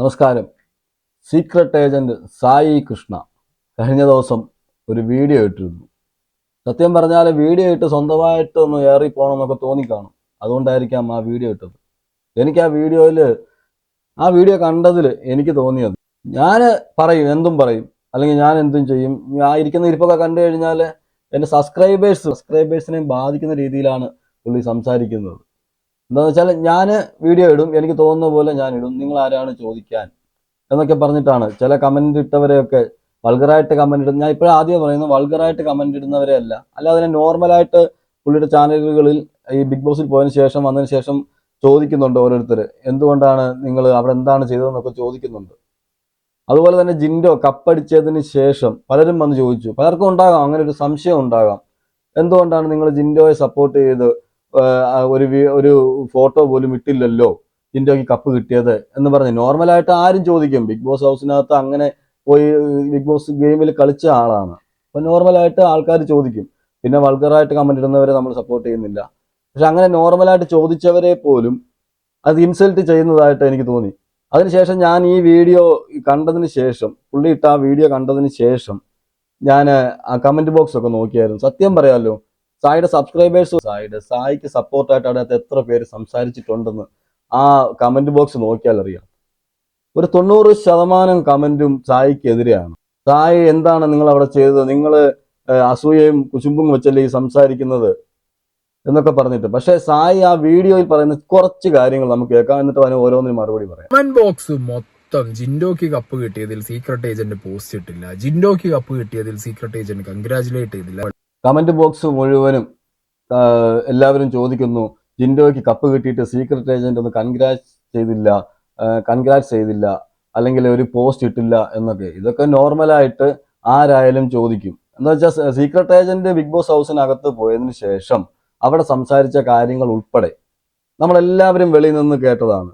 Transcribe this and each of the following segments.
നമസ്കാരം. Secret agent Sai Krishna കഴിഞ്ഞ ദിവസം ഒരു വീഡിയോ ഇട്ടിരുന്നു. സത്യം പറഞ്ഞാൽ വീഡിയോ ഇട്ട് സ്വന്തമായിട്ട് ഒന്ന് ഏറി പോകണമെന്നൊക്കെ തോന്നിക്കാണും. അതുകൊണ്ടായിരിക്കാം ആ വീഡിയോ ഇട്ടത്. എനിക്ക് ആ വീഡിയോയിൽ ആ വീഡിയോ കണ്ടതിൽ എനിക്ക് തോന്നിയത് ഞാൻ പറയും എന്തും പറയും അല്ലെങ്കിൽ ഞാൻ എന്തും ചെയ്യും. ആ ഇരിക്കുന്ന ഇരിപ്പൊക്കെ കണ്ടു കഴിഞ്ഞാൽ എന്റെ സബ്സ്ക്രൈബേഴ്സ് സബ്സ്ക്രൈബേഴ്സിനെയും ബാധിക്കുന്ന രീതിയിലാണ് പുള്ളി സംസാരിക്കുന്നത്. എന്താണെന്ന് വെച്ചാൽ ഞാൻ വീഡിയോ ഇടും എനിക്ക് തോന്നുന്ന പോലെ ഞാൻ ഇടും. നിങ്ങൾ ആരാണ് ചോദിക്കാൻ? എന്നൊക്കെ പറഞ്ഞിട്ടാണ് ചില കമന്റ് ഇട്ടവരെയൊക്കെ വൾഗറായിട്ട് കമന്റ് ഇടുന്ന ഞാൻ ഇപ്പോഴും ആദ്യം പറയുന്നത് വൾഗറായിട്ട് കമന്റ് ഇടുന്നവരെ അല്ല. അല്ലാതെ നോർമലായിട്ട് പുള്ളിയുടെ ചാനലുകളിൽ ഈ ബിഗ് ബോസിൽ പോയതിന് ശേഷം വന്നതിന് ശേഷം ചോദിക്കുന്നുണ്ട് ഓരോരുത്തർ എന്തുകൊണ്ടാണ് നിങ്ങൾ അവിടെ എന്താണ് ചെയ്തതെന്നൊക്കെ ചോദിക്കുന്നുണ്ട്. അതുപോലെ തന്നെ ജിൻഡോ കപ്പടിച്ചതിന് ശേഷം പലരും വന്ന് ചോദിച്ചു. പലർക്കും ഉണ്ടാകാം അങ്ങനെ ഒരു സംശയം ഉണ്ടാകാം. എന്തുകൊണ്ടാണ് നിങ്ങൾ ജിൻഡോയെ സപ്പോർട്ട് ചെയ്ത് ഒരു ഒരു ഫോട്ടോ പോലും ഇട്ടില്ലല്ലോ ജിൻഡോയ്ക്ക് കപ്പ് കിട്ടിയത് എന്ന് പറഞ്ഞ്. നോർമലായിട്ട് ആരും ചോദിക്കും. ബിഗ് ബോസ് ഹൗസിനകത്ത് അങ്ങനെ പോയി ബിഗ് ബോസ് ഗെയിമിൽ കളിച്ച ആളാണ്. അപ്പൊ നോർമലായിട്ട് ആൾക്കാർ ചോദിക്കും. പിന്നെ വൾഗറായിട്ട് കമന്റ് ഇടുന്നവരെ നമ്മൾ സപ്പോർട്ട് ചെയ്യുന്നില്ല. പക്ഷെ അങ്ങനെ നോർമലായിട്ട് ചോദിച്ചവരെ പോലും അത് ഇൻസൾട്ട് ചെയ്യുന്നതായിട്ട് എനിക്ക് തോന്നി. അതിനുശേഷം ഞാൻ ഈ വീഡിയോ കണ്ടതിന് ശേഷം പുള്ളി ഇട്ട ആ വീഡിയോ കണ്ടതിന് ശേഷം ഞാൻ ആ കമന്റ് ബോക്സ് ഒക്കെ നോക്കിയായിരുന്നു. സത്യം പറയാമല്ലോ സായിയുടെ സബ്സ്ക്രൈബേഴ്സ് സായിയുടെ സായിക്ക് സപ്പോർട്ടായിട്ട് അതിനകത്ത് എത്ര പേര് സംസാരിച്ചിട്ടുണ്ടെന്ന് ആ കമന്റ് ബോക്സ് നോക്കിയാൽ അറിയാം. ഒരു തൊണ്ണൂറ് ശതമാനം കമന്റും സായിക്കെതിരെയാണ്. സായി എന്താണ് നിങ്ങൾ അവിടെ ചെയ്തത്? നിങ്ങൾ അസൂയയും കുശുമ്പും വെച്ചല്ലേ ഈ സംസാരിക്കുന്നത്? എന്നൊക്കെ പറഞ്ഞിട്ട്. പക്ഷേ സായി ആ വീഡിയോയിൽ പറയുന്ന കുറച്ച് കാര്യങ്ങൾ നമുക്ക് കേൾക്കാം. എന്നിട്ട് അതിന് ഓരോന്നിനും മറുപടി പറയാം. കമന്റ് ബോക്സ് മൊത്തം ജിൻഡോക്ക് കപ്പ് കിട്ടിയതിൽ സീക്രട്ട് ഏജന്റ് പോസ്റ്റ് ഇട്ടില്ല. ജിൻഡോക്ക് കപ്പ് കിട്ടിയതിൽ സീക്രട്ട് ഏജന്റ് കൺഗ്രാചുലേറ്റ് ചെയ്തില്ല. കമന്റ് ബോക്സ് മുഴുവനും എല്ലാവരും ചോദിക്കുന്നു ജിൻഡോയ്ക്ക് കപ്പ് കിട്ടിയിട്ട് സീക്രട്ട് ഏജന്റ് ഒന്ന് കൺഗ്രാറ്റ്സ് ചെയ്തില്ല കൺഗ്രാറ്റ്സ് ചെയ്തില്ല അല്ലെങ്കിൽ ഒരു പോസ്റ്റ് ഇട്ടില്ല എന്നൊക്കെ. ഇതൊക്കെ നോർമലായിട്ട് ആരായാലും ചോദിക്കും. എന്താ വെച്ചാൽ സീക്രട്ട് ഏജന്റ് ബിഗ് ബോസ് ഹൗസിനകത്ത് പോയതിനു ശേഷം അവിടെ സംസാരിച്ച കാര്യങ്ങൾ ഉൾപ്പെടെ നമ്മളെല്ലാവരും വെളിയിൽ നിന്ന് കേട്ടതാണ്.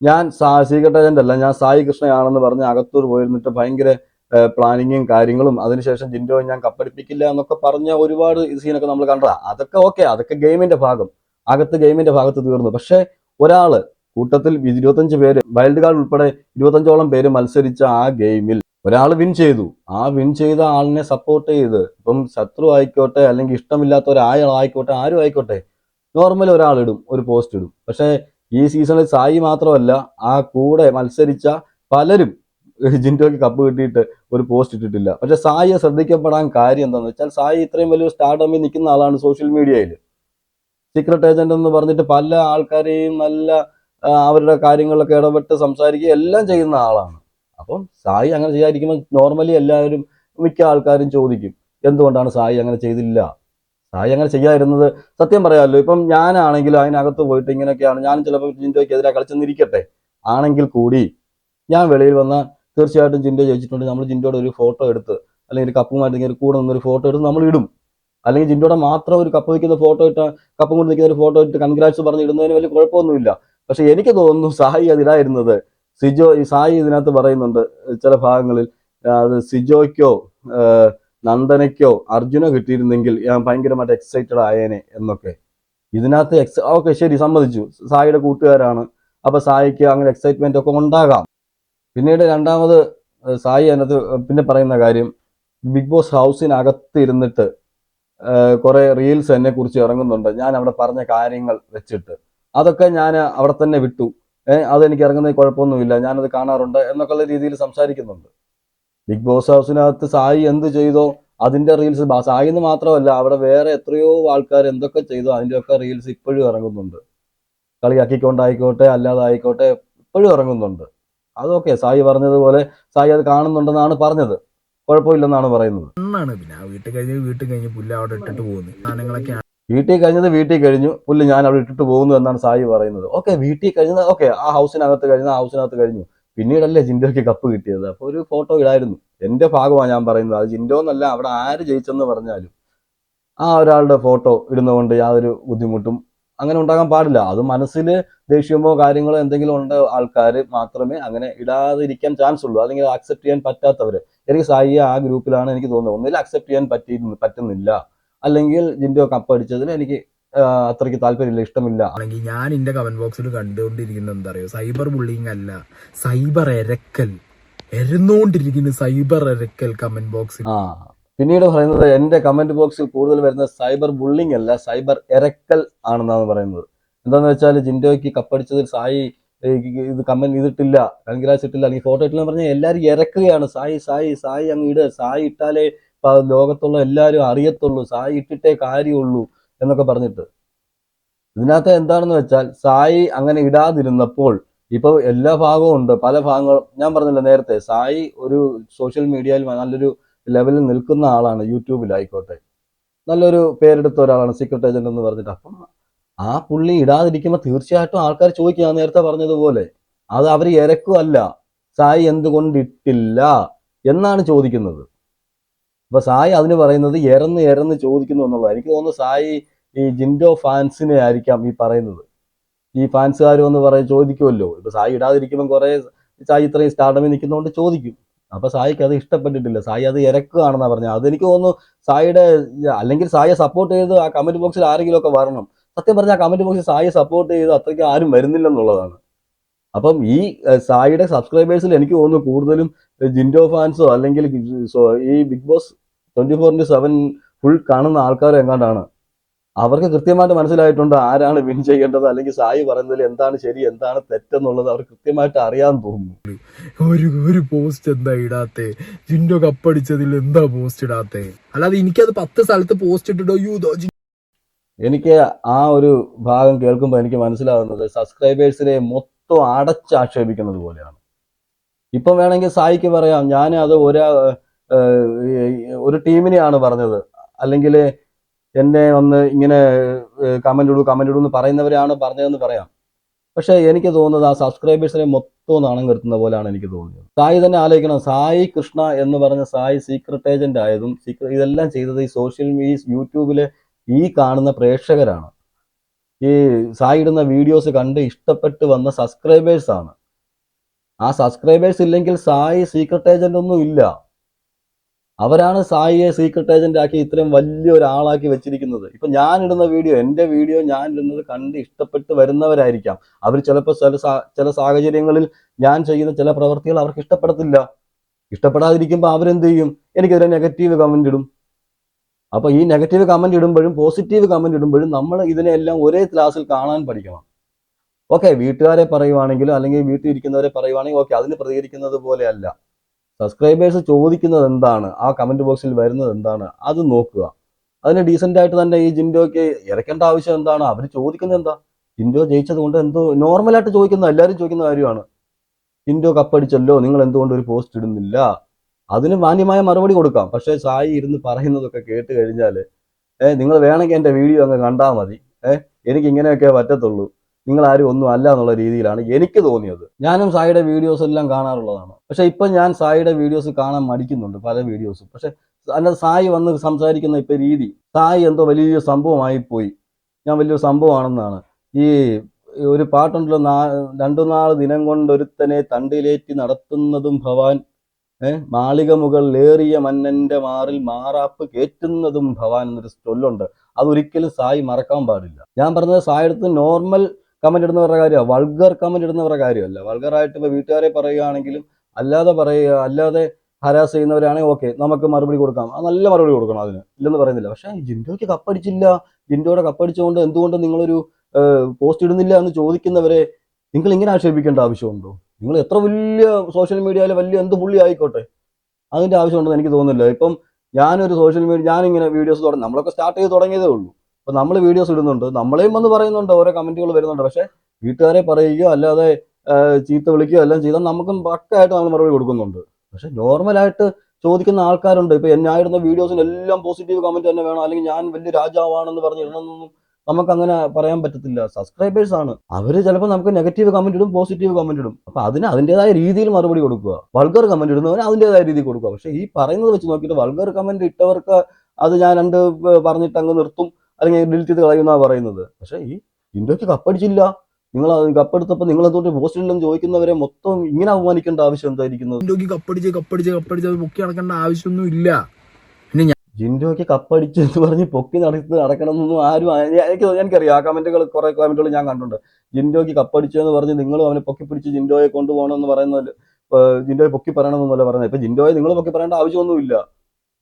ഞാൻ സീക്രട്ട് ഏജന്റ് അല്ല ഞാൻ സായി കൃഷ്ണയാണെന്ന് പറഞ്ഞ് അകത്തൂർ പോയിരുന്നിട്ട് ഭയങ്കര പ്ലാനിങ്ങും കാര്യങ്ങളും അതിനുശേഷം ജിൻഡോ ഞാൻ കപ്പടിപ്പിക്കില്ല എന്നൊക്കെ പറഞ്ഞ ഒരുപാട് സീനൊക്കെ നമ്മൾ കണ്ടതാ. അതൊക്കെ ഓക്കെ അതൊക്കെ ഗെയിമിന്റെ ഭാഗം. അകത്ത് ഗെയിമിന്റെ ഭാഗത്ത് തീർന്നു. പക്ഷെ ഒരാൾ കൂട്ടത്തിൽ ഇരുപത്തഞ്ച് പേര് വൈൽഡ് കാർഡ് ഉൾപ്പെടെ ഇരുപത്തഞ്ചോളം പേര് മത്സരിച്ച ആ ഗെയിമിൽ ഒരാൾ വിൻ ചെയ്തു. ആ വിൻ ചെയ്ത ആളിനെ സപ്പോർട്ട് ചെയ്ത് ഇപ്പം ശത്രു ആയിക്കോട്ടെ അല്ലെങ്കിൽ ഇഷ്ടമില്ലാത്ത ഒരാളായിക്കോട്ടെ ആരും ആയിക്കോട്ടെ നോർമൽ ഇടും ഒരു പോസ്റ്റ് ഇടും. പക്ഷേ ഈ സീസണിൽ സായി മാത്രമല്ല ആ കൂടെ മത്സരിച്ച പലരും ജിൻഡോയ്ക്ക് കപ്പ് കിട്ടിയിട്ട് ഒരു പോസ്റ്റ് ഇട്ടിട്ടില്ല. പക്ഷെ സായിയെ ശ്രദ്ധിക്കപ്പെടാൻ കാര്യം എന്താണെന്ന് വെച്ചാൽ സായി ഇത്രയും വലിയ സ്റ്റാർഡമിൽ നിൽക്കുന്ന ആളാണ് സോഷ്യൽ മീഡിയയിൽ സീക്രട്ട് ഏജന്റ് എന്ന് പറഞ്ഞിട്ട് പല ആൾക്കാരെയും നല്ല അവരുടെ കാര്യങ്ങളിലൊക്കെ ഇടപെട്ട് സംസാരിക്കുക എല്ലാം ചെയ്യുന്ന ആളാണ്. അപ്പം സായി അങ്ങനെ ചെയ്യാതിരിക്കുമ്പോൾ നോർമലി എല്ലാവരും മിക്ക ആൾക്കാരും ചോദിക്കും എന്തുകൊണ്ടാണ് സായി അങ്ങനെ ചെയ്തില്ല? സായി അങ്ങനെ ചെയ്യാതിരുന്നത് സത്യം പറയാമല്ലോ. ഇപ്പം ഞാനാണെങ്കിലും അതിനകത്ത് പോയിട്ട് ഇങ്ങനെയൊക്കെയാണ്. ഞാൻ ചിലപ്പോൾ ജിൻഡോയ്ക്കെതിരെ കളിച്ചെന്നിരിക്കട്ടെ. ആണെങ്കിൽ കൂടി ഞാൻ വെളിയിൽ വന്ന തീർച്ചയായിട്ടും ജിൻഡോ ചോദിച്ചിട്ടുണ്ട് നമ്മൾ ജിൻഡോയുടെ ഒരു ഫോട്ടോ എടുത്ത് അല്ലെങ്കിൽ കപ്പുമായിട്ട് ഒരു കൂടെ നിന്നൊരു ഫോട്ടോ എടുത്ത് നമ്മൾ ഇടും. അല്ലെങ്കിൽ ജിൻഡോയുടെ മാത്രം ഒരു കപ്പ് വയ്ക്കുന്ന ഫോട്ടോ ഇട്ട് കപ്പും കൊണ്ട് നിൽക്കുന്ന ഒരു ഫോട്ടോ ഇട്ട് കൺഗ്രാറ്റ്സ് പറഞ്ഞ് ഇടുന്നതിന് വലിയ കുഴപ്പമൊന്നുമില്ല. പക്ഷെ എനിക്ക് തോന്നുന്നു സായി അതിലായിരുന്നത് സിജോ ഈ സായി ഇതിനകത്ത് പറയുന്നുണ്ട് ചില ഭാഗങ്ങളിൽ. അത് സിജോയ്ക്കോ നന്ദനയ്ക്കോ അർജുനോ കിട്ടിയിരുന്നെങ്കിൽ ഞാൻ ഭയങ്കരമായിട്ട് എക്സൈറ്റഡ് ആയേനെ എന്നൊക്കെ. ഇതിനകത്ത് എക്സ് ഓക്കെ ശരി സമ്മതിച്ചു. സായിയുടെ കൂട്ടുകാരാണ്. അപ്പൊ സായിക്ക് അങ്ങനെ എക്സൈറ്റ്മെന്റ് ഒക്കെ ഉണ്ടാകാം. പിന്നീട് രണ്ടാമത് സായി അതിനകത്ത് പിന്നെ പറയുന്ന കാര്യം ബിഗ് ബോസ് ഹൗസിനകത്ത് ഇരുന്നിട്ട് കുറെ റീൽസ് എന്നെ കുറിച്ച് ഇറങ്ങുന്നുണ്ട്. ഞാൻ അവിടെ പറഞ്ഞ കാര്യങ്ങൾ വെച്ചിട്ട്. അതൊക്കെ ഞാൻ അവിടെ തന്നെ വിട്ടു. അതെനിക്ക് ഇറങ്ങുന്നതിൽ കുഴപ്പമൊന്നുമില്ല. ഞാനത് കാണാറുണ്ട് എന്നൊക്കെയുള്ള രീതിയിൽ സംസാരിക്കുന്നുണ്ട്. ബിഗ് ബോസ് ഹൗസിനകത്ത് സായി എന്ത് ചെയ്തോ അതിന്റെ റീൽസ് സായി എന്ന് മാത്രമല്ല അവിടെ വേറെ എത്രയോ ആൾക്കാർ എന്തൊക്കെ ചെയ്തോ അതിന്റെയൊക്കെ റീൽസ് ഇപ്പോഴും ഇറങ്ങുന്നുണ്ട്. കളിയാക്കിക്കൊണ്ടായിക്കോട്ടെ അല്ലാതെ ആയിക്കോട്ടെ ഇപ്പോഴും ഇറങ്ങുന്നുണ്ട്. അതൊക്കെ സായി പറഞ്ഞതുപോലെ സായി അത് കാണുന്നുണ്ടെന്നാണ് പറഞ്ഞത്. കുഴപ്പമില്ലെന്നാണ് പറയുന്നത്. എന്നാണ് പിന്നെ ആ വീട്ടിൽ കഴിഞ്ഞ് വീട്ടിൽ കഴിഞ്ഞ് പുല്ല് അവിടെ ഇട്ടിട്ട് പോകുന്നത്. സാധനങ്ങളൊക്കെ വീട്ടിൽ കഴിഞ്ഞത് വീട്ടിൽ കഴിഞ്ഞു. പുല്ല് ഞാൻ അവിടെ ഇട്ടിട്ട് പോകുന്നു എന്നാണ് സായി പറയുന്നത്. ഓക്കെ വീട്ടിൽ കഴിഞ്ഞത് ഓക്കെ ആ ഹൗസിനകത്ത് കഴിഞ്ഞ ആ ഹൗസിനകത്ത് കഴിഞ്ഞു. പിന്നീടല്ലേ ജിൻഡോയ്ക്ക് കപ്പ് കിട്ടിയത്. അപ്പോൾ ഒരു ഫോട്ടോ ഇടായിരുന്നു. എന്റെ ഭാഗമാണ് ഞാൻ പറയുന്നത്. അത് ജിൻഡോ എന്നല്ല അവിടെ ആര് ജയിച്ചെന്ന് പറഞ്ഞാലും ആ ഒരാളുടെ ഫോട്ടോ ഇടുന്നതുകൊണ്ട് യാതൊരു ബുദ്ധിമുട്ടും അങ്ങനെ ഉണ്ടാകാൻ പാടില്ല. അത് മനസ്സിൽ ദേഷ്യമോ കാര്യങ്ങളോ എന്തെങ്കിലും ഉണ്ട് ആൾക്കാർ മാത്രമേ അങ്ങനെ ഇടാതിരിക്കാൻ ചാൻസ് ഉള്ളൂ. അല്ലെങ്കിൽ അക്സെപ്റ്റ് ചെയ്യാൻ പറ്റാത്തവർ എനിക്ക് സായി ആ ഗ്രൂപ്പിലാണ് എനിക്ക് തോന്നുന്നത്. ഒന്നിൽ അക്സെപ്റ്റ് ചെയ്യാൻ പറ്റി പറ്റുന്നില്ല. അല്ലെങ്കിൽ ജിൻഡോ കപ്പ് അടിച്ചതിൽ എനിക്ക് അത്രയ്ക്ക് താല്പര്യമില്ല ഇഷ്ടമില്ല. അല്ലെങ്കിൽ ഞാൻ എന്റെ കമന്റ് ബോക്സിൽ കണ്ടുകൊണ്ടിരിക്കുന്നത് എന്താ പറയുക സൈബർ ബുള്ളിങ് അല്ല സൈബർ എരക്കൽ. എരുന്നോണ്ടിരിക്കുന്ന സൈബർ എരക്കൽ കമന്റ് ബോക്സിൽ ആ പിന്നീട് പറയുന്നത് എന്റെ കമന്റ് ബോക്സിൽ കൂടുതൽ വരുന്ന സൈബർ ബുള്ളിംഗ് അല്ല സൈബർ എരക്കൽ ആണെന്നാണ് പറയുന്നത്. എന്താന്ന് വെച്ചാൽ ജിൻഡോയ്ക്ക് കപ്പടിച്ചതിൽ സായി ഇത് കമന്റ് ഇതിട്ടില്ല കൺഗ്രാസ് ഇട്ടില്ല അല്ലെങ്കിൽ ഫോട്ടോ ഇട്ടില്ല പറഞ്ഞാൽ എല്ലാവരും ഇരക്കുകയാണ് സായി സായി സായി അങ്ങ് ഇട്. സായി ഇട്ടാലേ ലോകത്തുള്ള എല്ലാവരും അറിയത്തുള്ളൂ. സായി ഇട്ടിട്ടേ കാര്യമുള്ളൂ എന്നൊക്കെ പറഞ്ഞിട്ട്. ഇതിനകത്ത് എന്താണെന്ന് വെച്ചാൽ സായി അങ്ങനെ ഇടാതിരുന്നപ്പോൾ ഇപ്പൊ എല്ലാ ഭാഗവും ഉണ്ട്. പല ഭാഗങ്ങളും ഞാൻ പറഞ്ഞില്ല നേരത്തെ സായി ഒരു സോഷ്യൽ മീഡിയയിൽ നല്ലൊരു ലെവലിൽ നിൽക്കുന്ന ആളാണ് യൂട്യൂബിലായിക്കോട്ടെ നല്ലൊരു പേരെടുത്ത ഒരാളാണ് സീക്രട്ട് ഏജന്റ് എന്ന് പറഞ്ഞിട്ട്. അപ്പം ആ പുള്ളി ഇടാതിരിക്കുമ്പോൾ തീർച്ചയായിട്ടും ആൾക്കാർ ചോദിക്കുക നേരത്തെ പറഞ്ഞതുപോലെ അത് അവർ ഇരക്കുമല്ല സായി എന്തുകൊണ്ടിട്ടില്ല എന്നാണ് ചോദിക്കുന്നത്. അപ്പൊ സായി അതിന് പറയുന്നത് എരന്ന് എരന്ന് ചോദിക്കുന്നു എന്നുള്ളത് എനിക്ക് തോന്നുന്നു സായി ഈ ജിൻഡോ ഫാൻസിനെ ആയിരിക്കാം ഈ പറയുന്നത്. ഈ ഫാൻസുകാർ എന്ന് പറയും ചോദിക്കുമല്ലോ ഇപ്പൊ സായി ഇടാതിരിക്കുമ്പോൾ കുറെ സായി ഇത്രയും സ്റ്റാർഡമിൽ നിൽക്കുന്നതുകൊണ്ട് ചോദിക്കും. അപ്പൊ സായിക്ക് അത് ഇഷ്ടപ്പെട്ടിട്ടില്ല. സായി അത് ഇരക്കുകയാണെന്നാ പറഞ്ഞത്. അതെനിക്ക് തോന്നുന്നു സായിയുടെ അല്ലെങ്കിൽ സായിയെ സപ്പോർട്ട് ചെയ്ത് ആ കമന്റ് ബോക്സിൽ ആരെങ്കിലും ഒക്കെ വരണം. സത്യം പറഞ്ഞാൽ കമന്റ് ബോക്സിൽ സായിയെ സപ്പോർട്ട് ചെയ്ത് അത്രയ്ക്ക് ആരും വരുന്നില്ലെന്നുള്ളതാണ്. അപ്പം ഈ സായിയുടെ സബ്സ്ക്രൈബേഴ്സിൽ എനിക്ക് തോന്നുന്നു കൂടുതലും ജിൻഡോ ഫാൻസോ അല്ലെങ്കിൽ ഈ Bigg Boss four into seven full കാണുന്ന ആൾക്കാരും എങ്ങാണ്ടാണ് അവർക്ക് കൃത്യമായിട്ട് മനസ്സിലായിട്ടുണ്ട് ആരാണ് വിൻ ചെയ്യേണ്ടത് അല്ലെങ്കിൽ സായി പറയുന്നതിൽ എന്താണ് ശരി എന്താണ് തെറ്റെന്നുള്ളത് അവർ കൃത്യമായിട്ട് അറിയാൻ തോന്നുന്നു ഒരു ഒരു പോസ്റ്റ് എന്താ ഇടാത്തെ? ജിൻഡോ കപ്പടിച്ചതിൽ എന്താ പോസ്റ്റ് ഇടാത്തെ? അല്ലാതെ എനിക്കത് പത്ത് സ്ഥലത്ത് പോസ്റ്റ് ഇട്ടിട്ടോ യൂതോ എനിക്ക് ആ ഒരു ഭാഗം കേൾക്കുമ്പോൾ എനിക്ക് മനസ്സിലാവുന്നത് സബ്സ്ക്രൈബേഴ്സിനെ മൊത്തം അടച്ചാക്ഷേപിക്കുന്നത് പോലെയാണ്. ഇപ്പം വേണമെങ്കിൽ സായിക്ക് പറയാം ഞാൻ അത് ഒരാ ഒരു ടീമിനെയാണ് പറഞ്ഞത്. അല്ലെങ്കിൽ എന്നെ ഒന്ന് ഇങ്ങനെ കമന്റ് ഇടൂ കമന്റ് ഇടൂ എന്ന് പറയുന്നവരാണ് പറഞ്ഞതെന്ന് പറയാം. പക്ഷേ എനിക്ക് തോന്നുന്നത് ആ സബ്സ്ക്രൈബേഴ്സിനെ മൊത്തം നാണം കെടുത്തുന്ന പോലെയാണ് എനിക്ക് തോന്നിയത്. സായി തന്നെ ആലോചിക്കണം. സായി കൃഷ്ണ എന്ന് പറഞ്ഞ സായി സീക്രട്ട് ഏജന്റ് ആയതും സീക്രട്ട് ഇതെല്ലാം ചെയ്തത് ഈ സോഷ്യൽ മീഡിയ യൂട്യൂബിലെ ഈ കാണുന്ന പ്രേക്ഷകരാണ്. ഈ സായി ഇടുന്ന വീഡിയോസ് കണ്ട് ഇഷ്ടപ്പെട്ട് വന്ന സബ്സ്ക്രൈബേഴ്സാണ് ആ സബ്സ്ക്രൈബേഴ്സ് ഇല്ലെങ്കിൽ സായി സീക്രട്ട് ഏജന്റ് ഒന്നും ഇല്ല. അവരാണ് സായിയെ സീക്രട്ട് ഏജന്റ് ആക്കി ഇത്രയും വലിയ ഒരാളാക്കി വെച്ചിരിക്കുന്നത്. ഇപ്പൊ ഞാൻ ഇടുന്ന വീഡിയോ എന്റെ വീഡിയോ ഞാൻ ഇടുന്നത് കണ്ട് ഇഷ്ടപ്പെട്ട് വരുന്നവരായിരിക്കാം. അവർ ചിലപ്പോൾ ചില ചില സാഹചര്യങ്ങളിൽ ഞാൻ ചെയ്യുന്ന ചില പ്രവൃത്തികൾ അവർക്ക് ഇഷ്ടപ്പെടത്തില്ല. ഇഷ്ടപ്പെടാതിരിക്കുമ്പോൾ അവരെന്ത് ചെയ്യും? എനിക്കെതിരെ നെഗറ്റീവ് കമന്റ് ഇടും. അപ്പൊ ഈ നെഗറ്റീവ് കമന്റ് ഇടുമ്പോഴും പോസിറ്റീവ് കമന്റ് ഇടുമ്പോഴും നമ്മൾ ഇതിനെല്ലാം ഒരേ ക്ലാസ്സിൽ കാണാൻ പഠിക്കണം. ഓക്കെ വീട്ടുകാരെ പറയുവാണെങ്കിലും അല്ലെങ്കിൽ വീട്ടിൽ ഇരിക്കുന്നവരെ പറയുവാണെങ്കിൽ ഓക്കെ അതിന് പ്രതികരിക്കുന്നത് പോലെയല്ല സബ്സ്ക്രൈബേഴ്സ് ചോദിക്കുന്നത് എന്താണ്? ആ കമന്റ് ബോക്സിൽ വരുന്നത് എന്താണ്? അത് നോക്കുക. അതിന് ഡീസെന്റ് ആയിട്ട് തന്നെ ഈ ജിൻഡോയ്ക്ക് ഇറക്കേണ്ട ആവശ്യം എന്താണ്? അവർ ചോദിക്കുന്നത് എന്താ? ജിൻഡോ ജയിച്ചത് കൊണ്ട് എന്തോ നോർമലായിട്ട് ചോദിക്കുന്ന എല്ലാവരും ചോദിക്കുന്ന കാര്യമാണ്. ജിൻഡോ കപ്പടിച്ചല്ലോ നിങ്ങൾ എന്തുകൊണ്ട് ഒരു പോസ്റ്റ് ഇടുന്നില്ല? അതിന് മാന്യമായ മറുപടി കൊടുക്കാം. പക്ഷേ സായി ഇരുന്ന് പറയുന്നതൊക്കെ കേട്ട് കഴിഞ്ഞാൽ ഏഹ് നിങ്ങൾ വേണമെങ്കിൽ എന്റെ വീഡിയോ അങ്ങ് കണ്ടാൽ മതി. ഏഹ് എനിക്ക് ഇങ്ങനെയൊക്കെ പറ്റത്തുള്ളൂ. നിങ്ങൾ ആരും ഒന്നും അല്ല എന്നുള്ള രീതിയിലാണ് എനിക്ക് തോന്നിയത്. ഞാനും സായിയുടെ വീഡിയോസ് എല്ലാം കാണാറുള്ളതാണ്. പക്ഷെ ഇപ്പൊ ഞാൻ സായിയുടെ വീഡിയോസ് കാണാൻ മടിക്കുന്നുണ്ട് പല വീഡിയോസും പക്ഷെ അല്ല സായി വന്ന് സംസാരിക്കുന്ന ഇപ്പൊ രീതി സായി എന്തോ വലിയൊരു സംഭവമായി പോയി. ഞാൻ വലിയൊരു സംഭവമാണെന്നാണ്. ഈ ഒരു പാട്ടുണ്ടല്ലോ നാ രണ്ടു നാല് ദിനം കൊണ്ടൊരുത്തനെ തണ്ടിലേറ്റി നടത്തുന്നതും ഭവാൻ ഏഹ് മാളിക മുകളിലേറിയ മന്നന്റെ മാറിൽ മാറാപ്പ് കേറ്റുന്നതും ഭവാൻ എന്നൊരു ചൊല്ലുണ്ട്. അതൊരിക്കലും സായി മറക്കാൻ പാടില്ല. ഞാൻ പറഞ്ഞത് സായിടത്ത് നോർമൽ കമന്റ് ഇടുന്നവരുടെ കാര്യമാണ് വൾഗർ കമന്റ് ഇടുന്നവരുടെ കാര്യമല്ല. വൾഗറായിട്ട് ഇപ്പോൾ വീട്ടുകാരെ പറയുകയാണെങ്കിലും അല്ലാതെ പറയുക അല്ലാതെ ഹരാസ് ചെയ്യുന്നവരാണെങ്കിൽ ഓക്കെ നമുക്ക് മറുപടി കൊടുക്കാം. ആ നല്ല മറുപടി കൊടുക്കണം അതിന്. ഇല്ലെന്ന് പറയുന്നില്ല. പക്ഷേ ജിൻഡോയ്ക്ക് കപ്പടിച്ചില്ല. ജിൻഡോയുടെ കപ്പടിച്ചുകൊണ്ട് എന്തുകൊണ്ട് നിങ്ങളൊരു പോസ്റ്റ് ഇടുന്നില്ല എന്ന് ചോദിക്കുന്നവരെ നിങ്ങൾ ഇങ്ങനെ ആക്ഷേപിക്കേണ്ട ആവശ്യമുണ്ടോ? നിങ്ങൾ എത്ര വലിയ സോഷ്യൽ മീഡിയയിലെ വലിയ എന്ത് പുള്ളി ആയിക്കോട്ടെ? അതിന്റെ ആവശ്യമുണ്ടെന്ന് എനിക്ക് തോന്നുന്നില്ല. ഇപ്പം ഞാനൊരു സോഷ്യൽ മീഡിയ ഞാനിങ്ങനെ വീഡിയോസ് തുടങ്ങി. നമ്മളൊക്കെ സ്റ്റാർട്ട് ചെയ്ത് തുടങ്ങിയതേ ഉള്ളൂ. അപ്പൊ നമ്മൾ വീഡിയോസ് ഇടുന്നുണ്ട്. നമ്മളെയും വന്ന് പറയുന്നുണ്ട് ഓരോ കമന്റുകൾ വരുന്നുണ്ട്. പക്ഷെ വീട്ടുകാരെ പറയുകയോ അല്ലാതെ ചീത്ത വിളിക്കുകയോ എല്ലാം ചെയ്താൽ നമുക്കും പക്കായിട്ട് നമ്മൾ മറുപടി കൊടുക്കുന്നുണ്ട്. പക്ഷെ നോർമലായിട്ട് ചോദിക്കുന്ന ആൾക്കാരുണ്ട്. ഇപ്പൊ ഞാൻ ഇടുന്ന വീഡിയോസിന് എല്ലാം പോസിറ്റീവ് കമന്റ് തന്നെ വേണം. അല്ലെങ്കിൽ ഞാൻ വലിയ രാജാവാണെന്ന് പറഞ്ഞ് ഇടണമെന്നൊന്നും നമുക്ക് അങ്ങനെ പറയാൻ പറ്റത്തില്ല. സബ്സ്ക്രൈബേഴ്സ് ആണ്. അവർ ചിലപ്പോൾ നമുക്ക് നെഗറ്റീവ് കമന്റ് ഇടും പോസിറ്റീവ് കമന്റ് ഇടും. അപ്പൊ അതിന് അതിന്റെതായ രീതിയിൽ മറുപടി കൊടുക്കുക. വൾഗർ കമന്റ് ഇടുന്നവന് അതിന്റെതായ രീതിയിൽ കൊടുക്കുക. പക്ഷെ ഈ പറയുന്നത് വെച്ച് നോക്കിയിട്ട് വൾഗർ കമന്റ് ഇട്ടവർക്ക് അത് ഞാൻ രണ്ട് പറഞ്ഞിട്ട് അങ്ങ് നിർത്തും. അല്ലെങ്കിൽ ഡിലീറ്റ് ചെയ്ത് കളയുമെന്നാണ് പറയുന്നത്. പക്ഷേ ഈ ഇന്ത്യയ്ക്ക് കപ്പടിച്ചില്ല. നിങ്ങൾ കപ്പെടുത്തപ്പോൾ നിങ്ങൾ എന്തുകൊണ്ട് പോസ്റ്റ് ഇല്ലെന്ന് ചോദിക്കുന്നവരെ മൊത്തം ഇങ്ങനെ അപമാനിക്കേണ്ട ആവശ്യം എന്തായിരിക്കുന്നത്? ഇന്ത്യയ്ക്ക് കപ്പടിച്ച് കപ്പടിച്ച് കപ്പടിച്ച് പൊക്കി നടക്കേണ്ട ആവശ്യമൊന്നും ഇല്ല. ജിൻഡോയ്ക്ക് കപ്പടിച്ച് എന്ന് പറഞ്ഞ് പൊക്കി നടത്തി നടക്കണമെന്നൊന്നും ആരും എനിക്ക് എനിക്കറിയാം. ആ കമന്റുകൾ കുറെ കമന്റുകൾ ഞാൻ കണ്ടിട്ടുണ്ട്. ജിൻഡോയ്ക്ക് കപ്പടിച്ചു എന്ന് പറഞ്ഞ് നിങ്ങളും അവനെ പൊക്കി പിടിച്ച് ജിൻഡോയെ കൊണ്ടുപോകണമെന്ന് പറയുന്നത് ജിൻഡോയെ പൊക്കി പറയണമെന്നല്ല പറയുന്നത്. ഇപ്പൊ ജിൻഡോയെ നിങ്ങൾ പൊക്കി പറയേണ്ട ആവശ്യമൊന്നുമില്ല.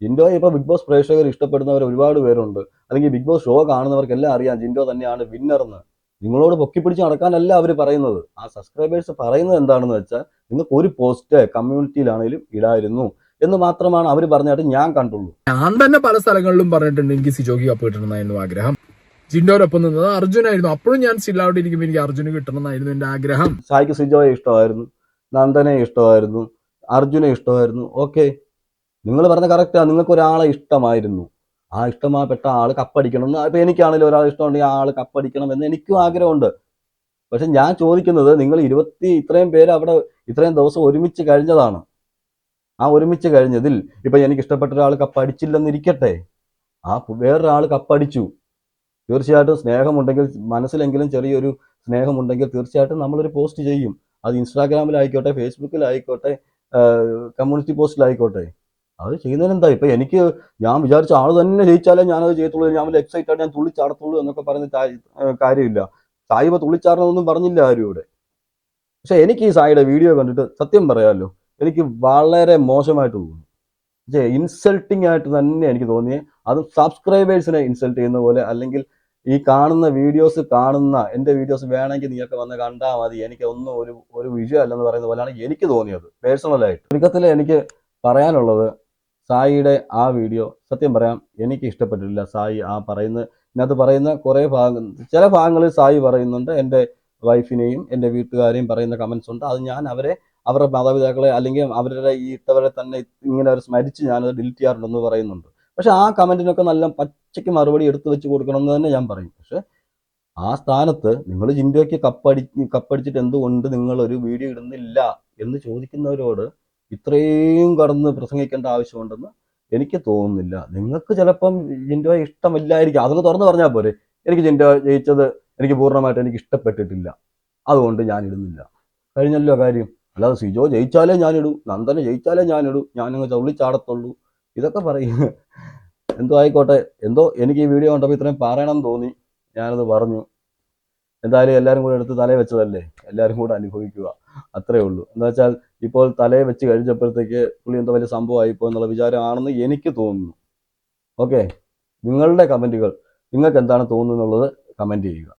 ജിൻഡോയെ ഇപ്പൊ ബിഗ് ബോസ് പ്രേക്ഷകർ ഇഷ്ടപ്പെടുന്നവർ ഒരുപാട് പേരുണ്ട്. അല്ലെങ്കിൽ ബിഗ് ബോസ് ഷോ കാണുന്നവർക്കെല്ലാം അറിയാം ജിൻഡോ തന്നെയാണ് വിന്നർന്ന് നിങ്ങളോട് പൊക്കി പിടിച്ച് നടക്കാനല്ല അവർ പറയുന്നത്. ആ സബ്സ്ക്രൈബേഴ്സ് പറയുന്നത് എന്താണെന്ന് വെച്ചാൽ നിങ്ങൾക്ക് ഒരു പോസ്റ്റ് കമ്മ്യൂണിറ്റിയിലാണെങ്കിലും ഇടായിരുന്നു എന്ന് മാത്രമാണ് അവർ പറഞ്ഞായിട്ട് ഞാൻ കണ്ടുള്ളൂ. ഞാൻ തന്നെ പല സ്ഥലങ്ങളിലും പറഞ്ഞിട്ടുണ്ട് എനിക്ക് സിജോഗി കപ്പ് കിട്ടണമെന്നായിരുന്നു ആഗ്രഹം. ജിൻഡോരൊപ്പം നിന്നത് അർജുനായിരുന്നു. അപ്പോഴും ഞാൻ അവിടെ ഇരിക്കുമ്പോൾ എനിക്ക് അർജുന് കിട്ടണമെന്നായിരുന്നു എന്റെ ആഗ്രഹം. സായിക്ക് സിജോയെ ഇഷ്ടമായിരുന്നു. നന്ദനെ ഇഷ്ടമായിരുന്നു. അർജുനെ ഇഷ്ടമായിരുന്നു. ഓക്കെ നിങ്ങൾ പറഞ്ഞ കറക്റ്റാണ് നിങ്ങൾക്ക് ഒരാളെ ഇഷ്ടമായിരുന്നു. ആ ഇഷ്ടമാപ്പെട്ട ആൾ കപ്പടിക്കണം എന്ന് ഇപ്പൊ എനിക്കാണെങ്കിലും ഒരാൾ ഇഷ്ടമുണ്ടെങ്കിൽ ആ ആൾ കപ്പടിക്കണം എന്ന് എനിക്കും ആഗ്രഹമുണ്ട്. പക്ഷെ ഞാൻ ചോദിക്കുന്നത് നിങ്ങൾ ഇരുപത്തി ഇത്രയും പേര് അവിടെ ഇത്രയും ദിവസം ഒരുമിച്ച് കഴിഞ്ഞതാണ്. ആ ഒരുമിച്ച് കഴിഞ്ഞതിൽ ഇപ്പൊ എനിക്ക് ഇഷ്ടപ്പെട്ട ഒരാൾ കപ്പടിച്ചില്ലെന്നിരിക്കട്ടെ. ആ വേറൊരാൾ കപ്പടിച്ചു. തീർച്ചയായിട്ടും സ്നേഹമുണ്ടെങ്കിൽ മനസ്സിലെങ്കിലും ചെറിയൊരു സ്നേഹമുണ്ടെങ്കിൽ തീർച്ചയായിട്ടും നമ്മളൊരു പോസ്റ്റ് ചെയ്യും. അത് ഇൻസ്റ്റാഗ്രാമിലായിക്കോട്ടെ ഫേസ്ബുക്കിലായിക്കോട്ടെ കമ്മ്യൂണിറ്റി പോസ്റ്റിലായിക്കോട്ടെ. അത് ചെയ്യുന്നതിന് എന്താ ഇപ്പൊ എനിക്ക് ഞാൻ വിചാരിച്ച ആൾ തന്നെ ജയിച്ചാലേ ഞാനത് ചെയ്യത്തുള്ളൂ. ഞാൻ വലിയ എക്സൈറ്റഡ് ഞാൻ തുള്ളിച്ചാടത്തുള്ളൂ എന്നൊക്കെ ഏഹ് കാര്യമില്ല. സായിബ തുള്ളിച്ചാടണമെന്നൊന്നും പറഞ്ഞില്ല ആരും ഇവിടെ. പക്ഷെ എനിക്ക് ഈ സായിയുടെ വീഡിയോ കണ്ടിട്ട് സത്യം പറയാമല്ലോ എനിക്ക് വളരെ മോശമായിട്ട് തോന്നി. പക്ഷേ ഇൻസൾട്ടിങ് ആയിട്ട് തന്നെ എനിക്ക് തോന്നിയേ അത് സബ്സ്ക്രൈബേഴ്സിനെ ഇൻസൾട്ട് ചെയ്യുന്ന പോലെ അല്ലെങ്കിൽ ഈ കാണുന്ന വീഡിയോസ് കാണുന്ന എന്റെ വീഡിയോസ് വേണമെങ്കിൽ നീയൊക്കെ വന്ന് കണ്ടാൽ മതി. എനിക്ക് ഒന്നും ഒരു ഒരു വിഷയമല്ലെന്ന് പറയുന്ന പോലെയാണ് എനിക്ക് തോന്നിയത് പേഴ്സണലായിട്ട് ചുരുക്കത്തിൽ എനിക്ക് പറയാനുള്ളത് സായിയുടെ ആ വീഡിയോ സത്യം പറയാം എനിക്ക് ഇഷ്ടപ്പെട്ടിട്ടില്ല. സായി ആ പറയുന്ന ഇതിനകത്ത് പറയുന്ന കുറേ ഭാഗങ്ങൾ ചില ഭാഗങ്ങളിൽ സായി പറയുന്നുണ്ട് എന്റെ വൈഫിനെയും എന്റെ വീട്ടുകാരെയും പറയുന്ന കമൻസ് ഉണ്ട്. അത് ഞാൻ അവരെ അവരുടെ മാതാപിതാക്കളെ അല്ലെങ്കിൽ അവരുടെ ഈ ഇട്ടവരെ തന്നെ ഇങ്ങനെ അവർ സ്മരിച്ച് ഞാനത് ഡിലീറ്റ് ചെയ്യാറുണ്ടെന്ന് പറയുന്നുണ്ട്. പക്ഷെ ആ കമന്റിനൊക്കെ നല്ല പച്ചയ്ക്ക് മറുപടി എടുത്തു വെച്ച് കൊടുക്കണമെന്ന് തന്നെ ഞാൻ പറയും. പക്ഷെ ആ സ്ഥാനത്ത് നിങ്ങൾ ജിൻഡോയ്ക്ക് കപ്പടി കപ്പടിച്ചിട്ട് എന്തുകൊണ്ട് നിങ്ങൾ ഒരു വീഡിയോ ഇടുന്നില്ല എന്ന് ചോദിക്കുന്നവരോട് ഇത്രയും കടന്ന് പ്രസംഗിക്കേണ്ട ആവശ്യമുണ്ടെന്ന് എനിക്ക് തോന്നുന്നില്ല. നിങ്ങൾക്ക് ചിലപ്പം ജിൻഡോ ഇഷ്ടമില്ലായിരിക്കും. അതൊക്കെ തുറന്നു പറഞ്ഞാൽ പോരെ. എനിക്ക് ജിൻഡോ ജയിച്ചത് എനിക്ക് പൂർണമായിട്ട് എനിക്ക് ഇഷ്ടപ്പെട്ടിട്ടില്ല. അതുകൊണ്ട് ഞാൻ ഇടുന്നില്ല കഴിഞ്ഞല്ലോ കാര്യം. അല്ലാതെ സിജോ ജയിച്ചാലേ ഞാനിടൂ. നന്ദന ജയിച്ചാലേ ഞാനിടൂ. ഞാനങ്ങ് ചവിളിച്ചാടത്തുള്ളൂ. ഇതൊക്കെ പറയും. എന്തോ ആയിക്കോട്ടെ. എന്തോ എനിക്ക് ഈ വീഡിയോ കണ്ടപ്പോൾ ഇത്രയും പറയണം തോന്നി. ഞാനത് പറഞ്ഞു. എന്തായാലും എല്ലാവരും കൂടെ എടുത്ത് തലയിൽ വെച്ചതല്ലേ? എല്ലാവരും കൂടെ അനുഭവിക്കുക. അത്രേ ഉള്ളൂ. എന്താ വെച്ചാൽ ഇപ്പോൾ തലേ വെച്ച് കഴിഞ്ഞപ്പോഴത്തേക്ക് പുള്ളി എന്തോ വലിയ സംഭവമായിപ്പോ എന്നുള്ള വിചാരമാണെന്ന് എനിക്ക് തോന്നുന്നു. ഓക്കെ? നിങ്ങളുടെ കമന്റുകൾ നിങ്ങൾക്ക് എന്താണ് തോന്നുന്നത് എന്നുള്ളത് കമന്റ് ചെയ്യുക.